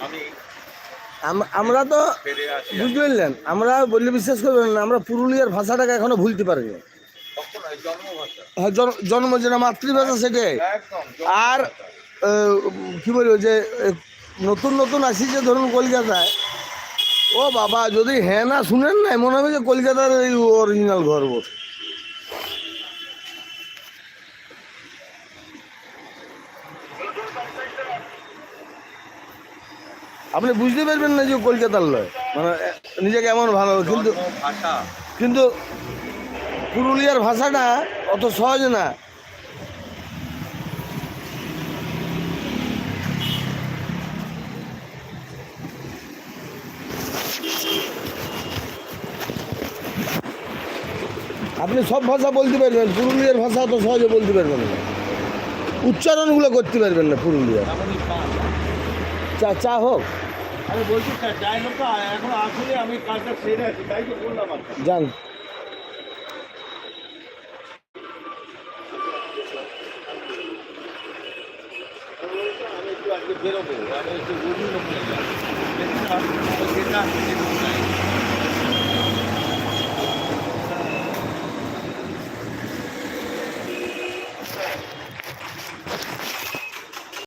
আমি আম- আমরা তো বুঝতে পারলেন আমরা বললে বিশ্বাস করবেন না আমরা পুরুলিয়ার ভাষাটাকে এখনও ভুলতে পারিনি। জন্মভাষা। হ্যাঁ, জন্ম যেটা মাতৃভাষা সেটাই। আর কি বলব যে নতুন নতুন আসিছে ধরুন কলকাতায়। ও বাবা যদি হ্যাঁ না শুনেন না মনে হবে যে কলকাতার এই অরিজিনাল ঘর বসে আপনি বুঝতে পারবেন না যে কলকাতার লয়। মানে নিজেকে এমন ভালো কিন্তু কিন্তু পুরুলিয়ার ভাষাটা অত সহজ না। আপনি সব ভাষা বলতে পারবেন পুরুলিয়ার ভাষা অত সহজে বলতে পারবেন না। উচ্চারণগুলো করতে পারবেন না পুরুলিয়ার এমনই কাজ চা চা হোক আমি বলছি স্যার যাই হোক তো, এখন আসলে আমি কাজটা সেরে আছি তাই তো বললাম আর কি। যান আমি একটু আজকে বেরোবো আমি একটু